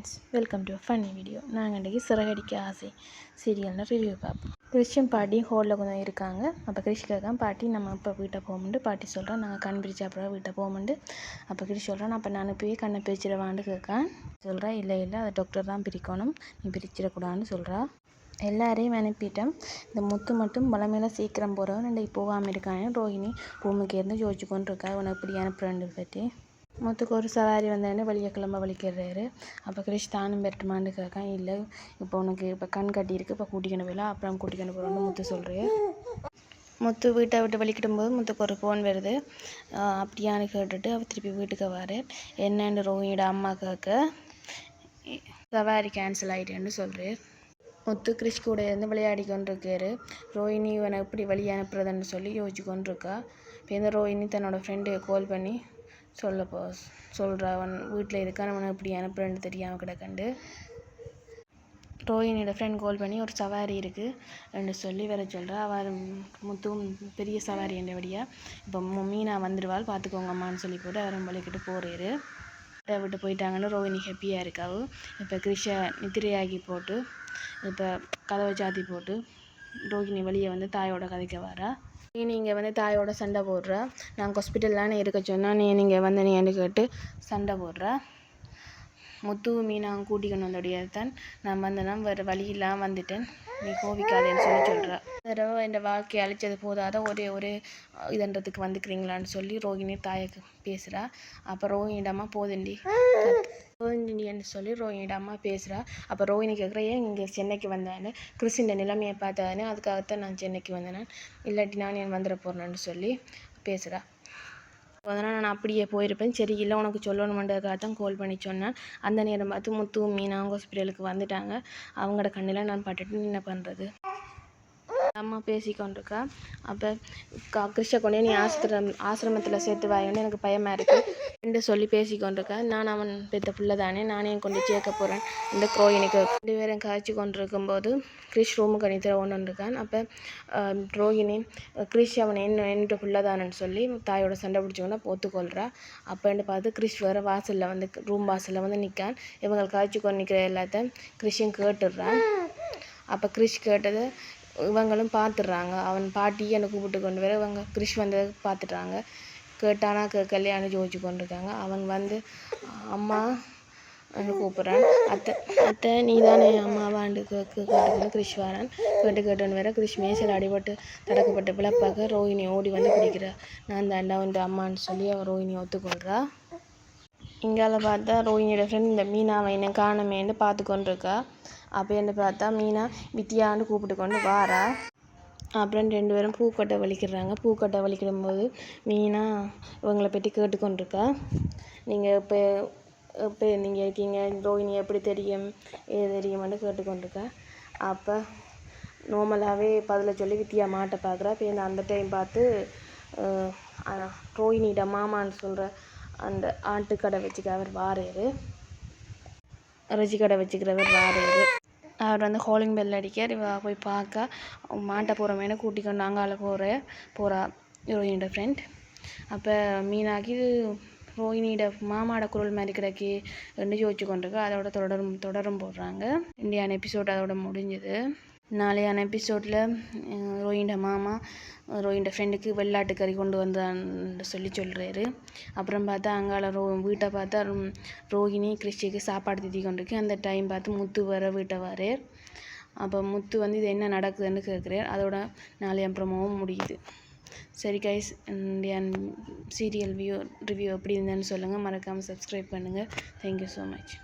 Friends welcome to funny video நாங்கள் இன்றைக்கி சிறகடிக்க ஆசை சீரியல்னு ரிவ்யூ பார்ப்போம். கிறிஸ்டின் பாட்டியும் ஹோலில் கொஞ்சம் இருக்காங்க. அப்போ கிறிஷ்காக கேட்காம பாட்டி நம்ம இப்போ வீட்டை போகும்போது பாட்டி சொல்கிறேன் நாங்கள் கண் பிரிச்சு அப்புறம் வீட்டை போகும்போது அப்போ கிரிஷ் சொல்கிறேன் அப்போ நான் போய் கண்ணை பிரிச்சிடவான்னு கேட்கான் சொல்கிறேன் இல்லை இல்லை அதை டாக்டர் தான் பிரிக்கணும். நீ பிரிச்சிடக்கூடாதுன்னு சொல்கிறா எல்லாரையும் அனுப்பிட்டேன் இந்த முத்து மட்டும் பலமையில சீக்கிரம் போகிறவன் இன்றைக்கு போகாமல் இருக்கானே. ரோஹிணி ரூமுக்கு இருந்து யோசிச்சு கொண்டு இருக்கா. உனக்கு இப்படி அனுப்புறேன்னு பற்றி மொத்தக்கு ஒரு சவாரி வந்தேன்னு வெளியே கிளம்ப வலிக்கிறாரு. அப்போ கிரிஷ் தானும் பெருட்டுமான்னு கேட்கான் இல்லை இப்போ உனக்கு இப்போ கண் கட்டியிருக்கு இப்போ கூட்டிக்கணும் போயிடலாம் அப்புறம் கூட்டிக்கணும் போகிறோன்னு முத்து சொல்கிறேன் முத்து வீட்டை விட்டு வலிக்கிடும் போது முத்துக்கு ஒரு ஃபோன் வருது. அப்படியான்னு கேட்டுட்டு அவர் திருப்பி வீட்டுக்கு வர என்னன்னு ரோஹியோட அம்மா கேட்க சவாரி கேன்சல் ஆகிட்டேன்னு சொல்கிறேன் முத்து கிரிஷ் கூட இருந்து விளையாடி கொண்டிருக்காரு ரோஹினி இவனை எப்படி வழி அனுப்புறதுன்னு சொல்லி யோசிச்சு கொண்டிருக்கா இப்போ இந்த ரோஹினி தன்னோட ஃப்ரெண்டு கால் பண்ணி சொல்ல போ சொல்கிறா அவன் வீட்டில் இருக்கான். அவனை எப்படி அனுப்புறேன்னு தெரியாமல் கிடக்கண்டு. ரோஹினியோட ஃப்ரெண்ட் கால் பண்ணி ஒரு சவாரி இருக்குது ரெண்டு சொல்லி வர சொல்கிறா அவர் முத்தும் பெரிய சவாரி என்றபடியா இப்போ மீனா வந்துடுவாள் பார்த்துக்கோங்க அம்மான்னு சொல்லி போட்டு அவரை வலிக்கிட்டு போகிறாரு விட்டு போயிட்டாங்கன்னு ரோஹினி ஹாப்பியாக இருக்காவு இப்போ கிருஷ நித்திரையாகி போட்டு இப்போ கதவை சாத்தி போட்டு ரோஹிணி வெளியே வந்து தாயோட கதைக்க வரா. நீ நீங்கள் வந்து தாயோட சண்டை போடுற. நாங்கள் ஹாஸ்பிட்டல்லான்னு இருக்க சொன்னால் நீ நீங்கள் வந்து நீ என்ன கேட்டு சண்டை போடுற. முத்து மீனா கூட்டிக்கணும் வந்தோடைய தான் நான் வந்தேன்னா வேறு வழி இல்லாமல் வந்துட்டேன். நீ கோவிக்காதேன்னு சொல்லி சொல்கிறா தடவை இந்த வாழ்க்கையை அழிச்சது போதாத ஒரே ஒரு இதன்றதுக்கு வந்துக்கிறீங்களான்னு சொல்லி ரோஹிணி தாயக்கு பேசுகிறா அப்போ ரோஹினிடமா போதுண்டி. ரோஹிணின்னு சொல்லி ரோஹினிடமா அம்மா பேசுகிறா அப்போ ரோஹினி கேட்குற ஏன் இங்கே சென்னைக்கு வந்தேன்னு? கிறிஸ்டின் நிலைமையை பார்த்தானே அதுக்காகத்தான் நான் சென்னைக்கு வந்தேன். இல்லாட்டி நான் என் வந்துட போகிறேன்னு சொல்லி பேசுகிறா அதனால் நான் அப்படியே போயிருப்பேன். சரி இல்லை உனக்கு சொல்லணுமென்றதுக்காக தான் கால் பண்ணி சொன்னேன். அந்த நேரம் பார்த்து முத்து மீனா ஹாஸ்பிட்டலுக்கு வந்துட்டாங்க. அவங்களோட கண்ணில் நான் பட்டுட்டு என்ன பண்ணுறது அம்மா பேசிக்கொண்டிருக்கா. அப்போ கிருஷ்ண கொண்டே நீ ஆசிரம் ஆசிரமத்தில் சேர்த்து வாயோன்னு எனக்கு பயமாக இருக்குது என்று சொல்லி பேசிக்கொண்டிருக்கா. நான் அவன் பெத்த பிள்ளை தானே. நானே கொண்டு சேர்க்க போகிறேன் இந்த ரோஹினிக்கு ரெண்டு பேரும் காய்ச்சி கொண்டிருக்கும் போது கிரிஷ் ரூமுக்கு நித்திர ஒன்று இருக்கான் அப்போ ரோஹிணி கிரிஷ் அவன் என்ன என்ற பிள்ளை தானேன்னு சொல்லி தாயோட சண்டை பிடிச்சவொன்னே அப்போ அப்போன்னு பார்த்து கிரிஷ் வேறு வாசலில் வந்து ரூம் வாசலில் வந்து நிற்கான் இவங்க காய்ச்சி கொண்டு நிற்கிற எல்லாத்தையும் கிறிஷையும் கேட்டுடுறான். அப்போ கிறிஷ் கேட்டது இவங்களும் பார்த்துட்றாங்க. அவன் பாட்டி என்னை கூப்பிட்டு கொண்டு வர இவங்க கிறிஷ் வந்ததை பார்த்துட்றாங்க. கேட்டானா கேட்கலையான்னு ஜோதிச்சு கொண்டிருக்காங்க. அவங்க வந்து அம்மா கூப்பிட்றான். அத்தை அத்தை நீ தானே அம்மாவாண்டு கேட்க கேட்டுக்கொண்டு கிறிஷ் வரான். கேட்டு கேட்டுன்னு வேற கிறிஷ் மேசில் அடிபட்டு தடக்கப்பட்ட பிளப்பாக ரோஹிணி ஓடி வந்து பிடிக்கிறா நான் தாண்டா வந்து அம்மான்னு சொல்லி அவள் ரோஹிணி ஒத்துக்கொள்கிறா இங்கால பார்த்தா ரோஹினியோட ஃப்ரெண்ட் இந்த மீனாவை என்ன காணமேன்னு பார்த்து கொண்டிருக்கா என்ன பார்த்தா மீனா வித்தியான்னு கூப்பிட்டு கொண்டு வாரா அப்புறம் ரெண்டு பேரும் பூக்கட்டை வலிக்கிறாங்க. பூக்கட்டை வலிக்கிடும்போது மீனா இவங்களை பற்றி கேட்டுக்கொண்டிருக்கா? நீங்கள் இப்போ இப்போ நீங்கள் இருக்கீங்க. ரோஹினி எப்படி தெரியும்? ஏது தெரியுமான்னு கேட்டுக்கொண்டிருக்கா. அப்போ நார்மலாகவே பதில சொல்லி வித்தியா மாட்டை பார்க்குறா. இப்போ அந்த டைம் பார்த்து ரோஹிணியிட மாமான்னு சொல்கிற அந்த ஆட்டுக்கடை வச்சுக்கிறவர் அவர் வாராரு கடை வச்சுக்கிறவர் வாராரு. அவர் வந்து ஹோலிங் பெல் அடிக்கார் இவ போய் பார்க்க மாட்டை போகிறோமேனு கூட்டிக்கொண்டு அங்கால போகிற போகிறா ரோஹினியோட ஃப்ரெண்ட் அப்போ மீனாக்கி ரோஹினியோட மாமாட குரல் மாதிரி கிடக்கி. ரெண்டு யோசிச்சு கொண்டிருக்கு. அதோட தொடரும் தொடரும் போடுறாங்க. இந்தியான எபிசோட் அதோட முடிஞ்சுது. நாளையான எபிசோடில் ரோஹிண்ட மாமா ரோஹிண்ட ஃப்ரெண்டுக்கு வெள்ளாட்டு கறி கொண்டு வந்தான்னு சொல்லி சொல்கிறாரு அப்புறம் பார்த்தா அங்கால ரோ வீட்டை பார்த்தா ரோஹிணி கிறிஸ்டிக்கு சாப்பாடு திட்டி கொண்டிருக்கு. அந்த டைம் பார்த்து முத்து வர வீட்டை வர. அப்போ முத்து வந்து இது என்ன நடக்குதுன்னு கேட்குறார் அதோட நாளைய அப்புறமாவும் முடியுது. சரி guys Indian serial view review எப்படி இருந்தேன்னு சொல்லுங்கள் மறக்காமல் சப்ஸ்கிரைப் பண்ணுங்கள் தேங்க்யூ ஸோ மச்